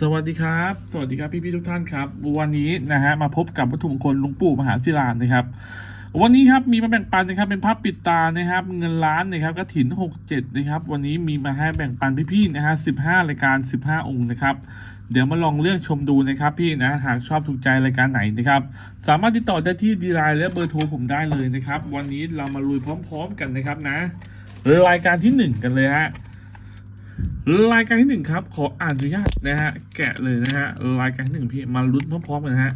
สวัสดีครับ สวัสดีครับพี่พี่ๆทุกท่านครับ วันนี้นะฮะมาพบกับวัตถุมงคลหลวงปู่มหาศิลานะครับ วันนี้ครับมีมาแบ่งปันนะครับเป็นภาพปิดตานะครับ เงินล้านนะครับกระถินหกเจ็ดนะครับ วันนี้มีมาให้แบ่งปันพี่ๆนะฮะสิบห้ารายการสิบห้าองค์นะครับ เดี๋ยวมาลองเลือกชมดูนะครับพี่นะหากชอบถูกใจรายการไหนนะครับ สามารถติดต่อได้ที่ดีไลน์และเบอร์โทรผมได้เลยนะครับ วันนี้เรามาลุยพร้อม ๆ กันนะครับนะรายการที่หนึ่งกันเลยฮะ รายการที่หนึ่งครับ ขออนุญาตนะฮะ แกะเลยนะฮะ รายการที่หนึ่งพี่ มาลุ้นพร้อมๆกันนะฮะ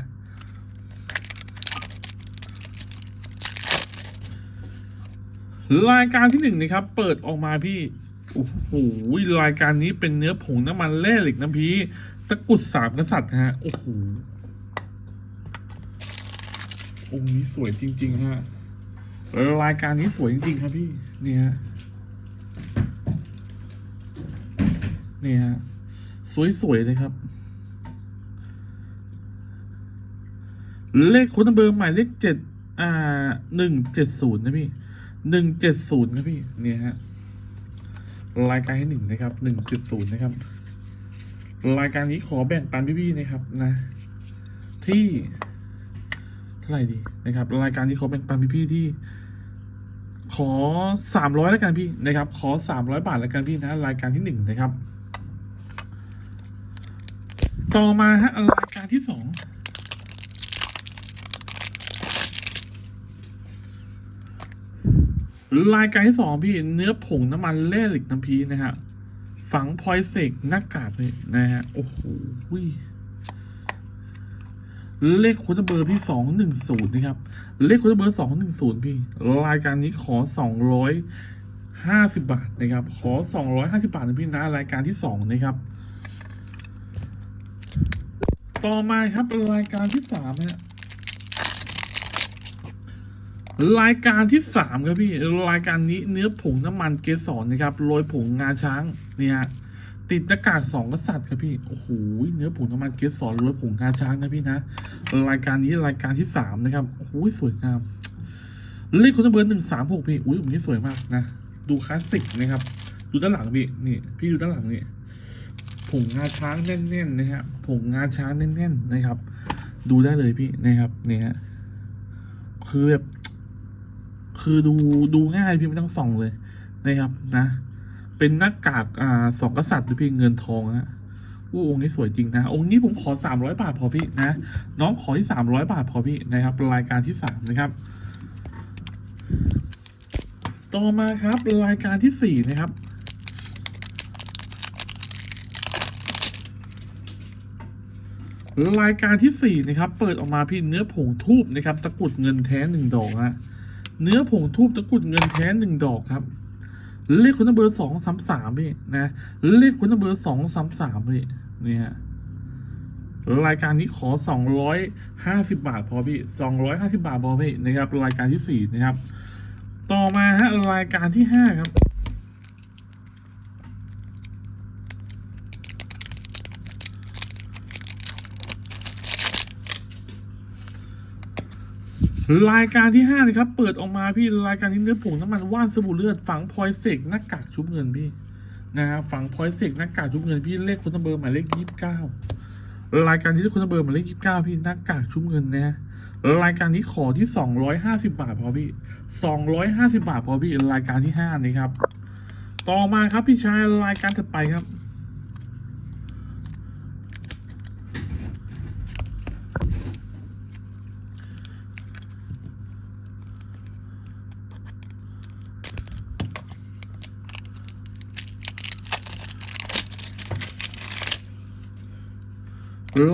รายการที่หนึ่งนะครับ เปิดออกมาพี่ โอ้โห รายการนี้เป็นเนื้อผงน้ำมันแร่เหล็กน้ำพีตะกุดสามกษัตริย์ฮะ โอ้โห องค์นี้สวยจริง ๆ ฮะ รายการนี้สวยจริง ๆ ครับพี่ เนี่ย นี่ฮะ สวย ๆ เลยครับ เลขค้ดเบอร์หมายเลขเจ็ดอ่าหนึ่งเจ็ดศูนย์นะพี่หนึ่งเจ็ดศูนย์ครับพี่ เนี่ยฮะ รายการที่หนึ่งนะครับหนึ่งจุดศูนย์นะครับ รายการนี้ขอแบ่งปันพี่ๆนะครับนะ ที่เท่าไหร่ดีนะครับ รายการนี้ขอแบ่งปันพี่ๆที่ขอสามร้อยแล้วกันพี่นะครับ ขอสามร้อยบาทแล้วกันพี่นะ รายการที่หนึ่งนะครับ ต่อมาฮะรายการที่สองรายการที่สองพี่เนื้อผงน้ำมันแร่เหล็กน้ำพีนะฮะฝังพลอยเสกหน้ากากเลยนะฮะโอ้โหเลขคุณเบอร์พี่สองหนึ่งศูนย์นะครับ เลขคุณเบอร์สองหนึ่งศูนย์พี่รายการนี้ขอสองร้อยห้าสิบบาทนะครับ ขอสองร้อยห้าสิบาทนะพี่นะรายการที่สองนะครับ ต่อมาครับรายการที่สามฮะรายการที่สามครับพี่รายการนี้เนื้อผงน้ำมันเกสรนะครับโรยผงงาช้างเนี่ยติดหน้ากากสองกษัตริย์ครับพี่โอ้โหเนื้อผงน้ำมันเกสรโรยผงงาช้างนะพี่นะรายการนี้รายการที่สามนะครับโอ้โหสวยงามเลขคุณเบอร์หนึ่งสามหกพี่อุ้ยอันนี้สวยมากนะดูคลาสสิกนะครับ ดูด้านหลังพี่นี่พี่ดูด้านหลังนี่ ผงงาช้างแน่นๆนะครับผงงาช้างแน่นๆนะครับ ดูได้เลยพี่นะครับเนี่ยฮะคือแบบ คือดูดูง่ายพี่ไม่ต้องส่องเลยนะครับนะ เป็นหน้ากากอ่าสองกษัตริย์หรือพี่เงินทองฮะอู้องค์นี้สวยจริงนะ องค์นี้ผมขอสามร้อยบาทพอพี่นะ น้องขอที่สามร้อยบาทพอพี่นะครับรายการที่สามนะครับ ต่อมาครับรายการที่สี่นะครับ รายการที่สี่นะครับ เปิดออกมาพี่เนื้อผงทูบนะครับ ตะกรุดเงินแท้หนึ่งดอกฮะเนื้อผงทูบตะกรุดเงินแท้หนึ่งดอกครับ เลขคนเบอร์สองสามสามพี่นะเลขคนเบอร์สองสามสามพี่นี่ฮะรายการนี้ขอสองร้อยห้าสิบาทพอพี่สองร้อยห้าสิบาทพอพี่นะครับ รายการที่สี่นะครับ ต่อมาฮะรายการที่ห้าครับ รายการที่ห้านะครับ เปิดออกมาพี่รายการที่เนื้อผงน้ำมันว่านสบู่เลือดฝังพลอยเสกหน้ากากชุบเงินพี่นะครับฝังพลอยเสกหน้ากากชุบเงินพี่เลขคนเบอร์หมายเลขยี่สิบเก้ารายการที่เลขคนเบอร์หมายเลขยี่สิบเก้าพี่หน้ากากชุบเงินนะรายการนี้ขอที่สองร้อยห้าสิบาทพอพี่สองร้อยห้าสิบาทพอพี่รายการที่ห้านี่ครับ ต่อมาครับพี่ชายรายการถัดไปครับ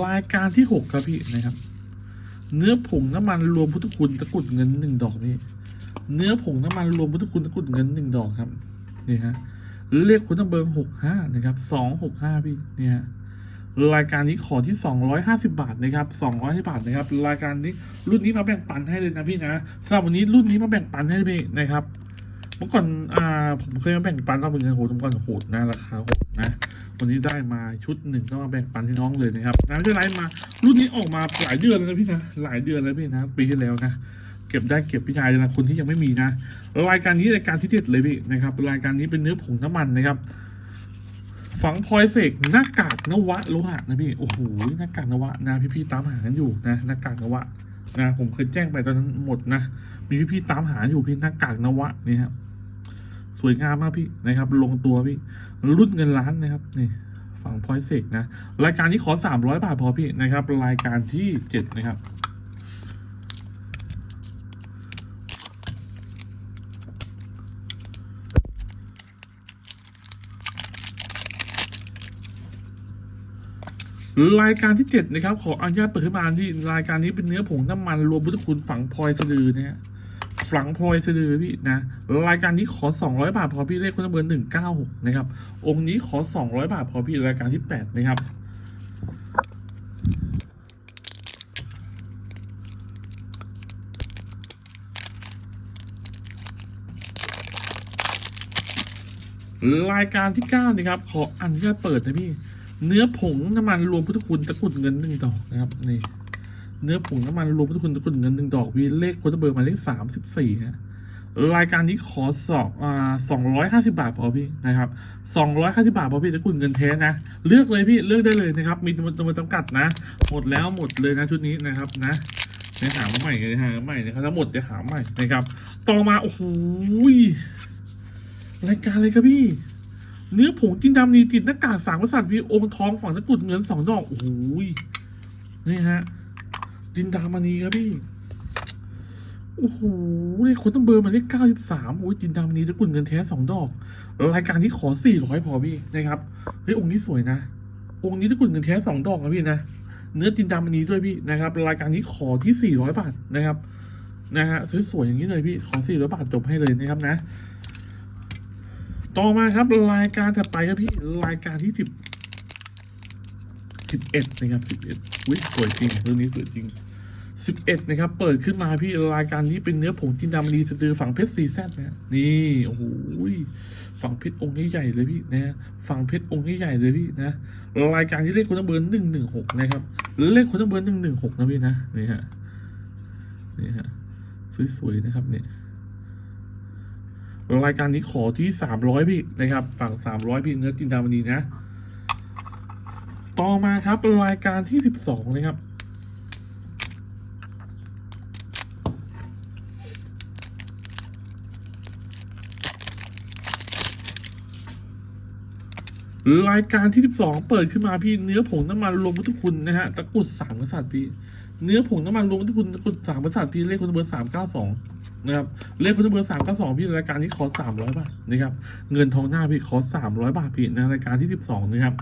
รายการที่หกครับพี่นะครับ เนื้อผงน้ำมันรวมพุทธคุณตะกุดเงินหนึ่งดอกพี่เนื้อผงน้ำมันรวมพุทธคุณตะกุดเงินหนึ่งดอกครับนี่ฮะเลขคุณต้องเบอร์หกห้านะครับสองหกห้าพี่เนี่ยฮะรายการนี้ขอที่สองร้อยห้าสิบาทนะครับสองร้อยบาทนะครับ รายการนี้รุ่นนี้มาแบ่งปันให้เลยนะพี่นะสำหรับวันนี้รุ่นนี้มาแบ่งปันให้พี่นะครับ เมื่อก่อนอ่าผมเคยมาแบ่งปันรอบหนึงนโหทุกคนโหดนะราคาโหดนะ วันนี้ได้มาชุดหนึ่งก็มาแบ่งปันที่น้องเลยนะครับนะไม่ใช่ไรมา รุ่นนี้ออกมาหลายเดือนแล้วนะพี่นะหลายเดือนแล้วพี่นะปีที่แล้วนะเก็บได้เก็บพี่ชายเลยนะคนที่ยังไม่มีนะรายการนี้รายการที่เด็ดเลยพี่นะครับรายการนี้เป็นเนื้อผงน้ำมันนะครับฝังพลอยเสกหน้ากากนวะโลหะนะพี่โอ้โหหน้ากากนวะนะพี่ๆตามหากันอยู่นะหน้ากากนวะนะผมเคยแจ้งไปตอนนั้นหมดนะ มีพี่ๆตามหาอยู่พี่หน้ากากนวะนี่ครับสวยงามมากพี่นะครับ ลงตัวพี่ รุ่นเงินล้านนะครับนี่ฝั่งพอยเสกนะรายการนี้ขอสามร้อยบาทพอพี่นะครับ รายการที่เจ็ดนะครับ รายการที่เจ็ดนะครับ ขออนุญาตเปิดขึ้นมาที่รายการนี้เป็นเนื้อผงน้ำมัน รวมพุทธคุณฝังพลอยสะดือนะฮะ ฝังพลอยสะดือพี่นะรายการนี้ขอสองร้อยบาทพอพี่เลขคนเบอร์หนึ่งเก้าหกนะครับ องค์นี้ขอสองร้อยบาทพอพี่รายการที่แปดนะครับรายการที่เก้านะครับ ขออันุญาตเปิดนะพี่ เนื้อผงน้ำมันรวมพุทธคุณตะกุดเงินหนึ่งดอกนะครับ นี่ เนื้อผงน้ำมันรวมพุทธคุณตะกรุดเงินหนึ่งดอกพี่เลขโคตรเบอร์หมายเลขสามสิบสี่ฮะรายการนี้ขอสองอ่าสองร้อยห้าสิบาทพอพี่นะครับสองร้อยห้าสิบาทพอพี่ตะกรุดเงินแท้นะ เลือกเลยพี่เลือกได้เลยนะครับ มีจำนวนจำนวนจำกัดนะ หมดแล้วหมดเลยนะชุดนี้นะครับนะเดี๋ยวหาใหม่เลยหาใหม่นะครับถ้าหมดเดี๋ยวหาใหม่นะครับ ต่อมาโอ้โหรายการอะไรครับพี่ เนื้อผงจินดำนีติดหน้ากากสามกษัตริย์มีองค์ทองฝังตะกุดเงินสองดอกโอ้โหยนี่ฮะ จินดามณีครับพี่ โอ้โหเลขคนต้องเบอร์มาเลขเก้าสิบสามโอ้ยจินดามณีตะกรุดเงินแท้สองดอก รายการนี้ขอสี่ร้อยพอพี่นะครับ เฮ้ยองค์นี้สวยนะ องค์นี้ตะกรุดเงินแท้สองดอกนะพี่นะ เนื้อจินดามณีด้วยพี่นะครับ รายการนี้ขอที่สี่ร้อยบาทนะครับ นะฮะสวยๆอย่างนี้เลยพี่ ขอสี่ร้อยบาทจบให้เลยนะครับนะ ต่อมาครับรายการถัดไปครับพี่ รายการที่สิบ สิบเอ็ดนะครับสิบเอ็ดอุ้ยสวยจริงเรื่องนี้สวยจริงสิบเอ็ดนะครับ เปิดขึ้นมาพี่รายการนี้เป็นเนื้อผงจินดามณีสะดือฝั่งเพชรซีแซดนะนี่โอ้โหฝั่งเพชรองค์ใหญ่เลยพี่นะฝั่งเพชรองค์ใหญ่เลยพี่นะรายการที่เลขคนละเบอร์หนึ่งหนึ่งหกนะครับเลขคนละเบอร์หนึ่งหนึ่งหกนะพี่นะนี่ฮะนี่ฮะสวยๆนะครับเนี่ยรายการนี้ขอที่สามร้อยพี่นะครับ ฝั่งสามร้อยพี่เนื้อจินดามณีนะ ต่อมาครับรายการที่สิบสองนะครับ รายการที่สิบสองเปิดขึ้นมาพี่เนื้อผงน้ำมันรวมพุทธคุณนะฮะตะกุดสามกษัตริย์พี่เนื้อผงน้ำมันรวมพุทธคุณตะกุดสามกษัตริย์พี่เลขคนเบอร์สามเก้าสองนะครับเลขคนเบอร์สามเก้าสองพี่รายการนี้ขอสามร้อยบาทนะครับเงินทองหน้าพี่ขอสามร้อยบาทพี่ในรายการที่สิบสองนะครับ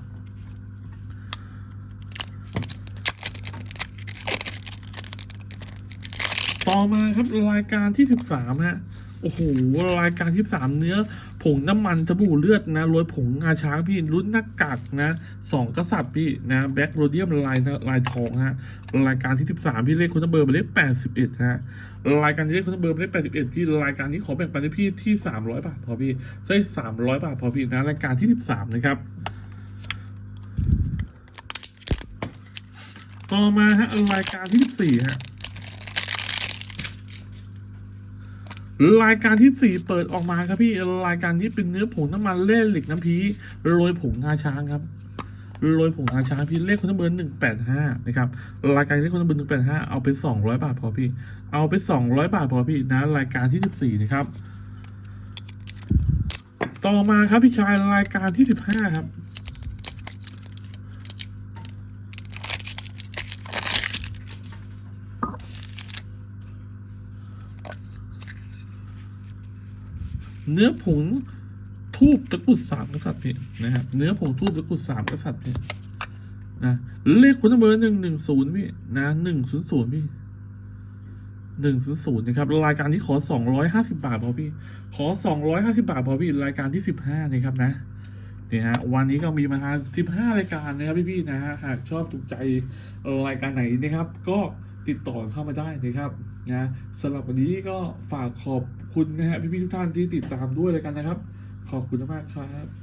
ต่อมาครับรายการที่สิบสามฮะ โอ้โห รายการที่สามเนื้อ ผงน้ำมันสบู่เลือดนะโรยผงงาช้างพี่รุ่นหน้ากากนะสองกษัตริย์พี่นะแบ็คโรเดียมลายลายทองฮะ รายการที่สิบสามพี่เลขคุณเบอร์มาเลขแปดสิบเอ็ดฮะ รายการที่เลขคุณเบอร์มาเลขแปดสิบเอ็ดพี่รายการนี้ขอแบ่งปันให้พี่ที่สามร้อยบาทพอพี่ได้สามร้อยบาทพอพี่นะรายการที่สิบสามนะครับต่อมาฮะรายการที่สิบสี่ฮะ รายการที่สี่เปิดออกมาครับพี่รายการนี้เป็นเนื้อผงน้ำมันเล่เหล็กน้ำพีโรยผงงาช้างครับโรยผงงาช้างพี่เลขคนเบอร์หนึ่งแปดห้านะครับรายการเลขคนเบอร์หนึ่งแปดห้าเอาไปสองร้อยบาทพอพี่ เอาไปสองร้อยบาทพอพี่นะรายการที่สิบสี่นะครับ ต่อมาครับพี่ชายรายการที่สิบห้าครับ เนื้อผงทูบตะกุดสามกษัตริย์พี่นะครับเนื้อผงทูบตะกุดสามกษัตริย์พี่นะเลขคนเบอร์หนึ่งหนึ่งศูนย์พี่นะหนึ่งศูนย์ศูนย์พี่หนึ่งศูนย์ศูนย์นะครับรายการที่ขอสองร้อยห้าสิบาทพอพี่ ขอสองร้อยห้าสิบาทพอพี่รายการที่สิบห้านะครับนะนี่ฮะวันนี้ก็มีมาสิบห้ารายการนะครับพี่ๆนะฮะหากชอบถูกใจรายการไหนนะครับ ก็ ติดต่อเข้ามาได้นะครับนะสำหรับวันนี้ก็ฝากขอบคุณนะฮะพี่ๆทุกท่านที่ติดตามด้วยเลยกันนะครับ ขอบคุณมากครับ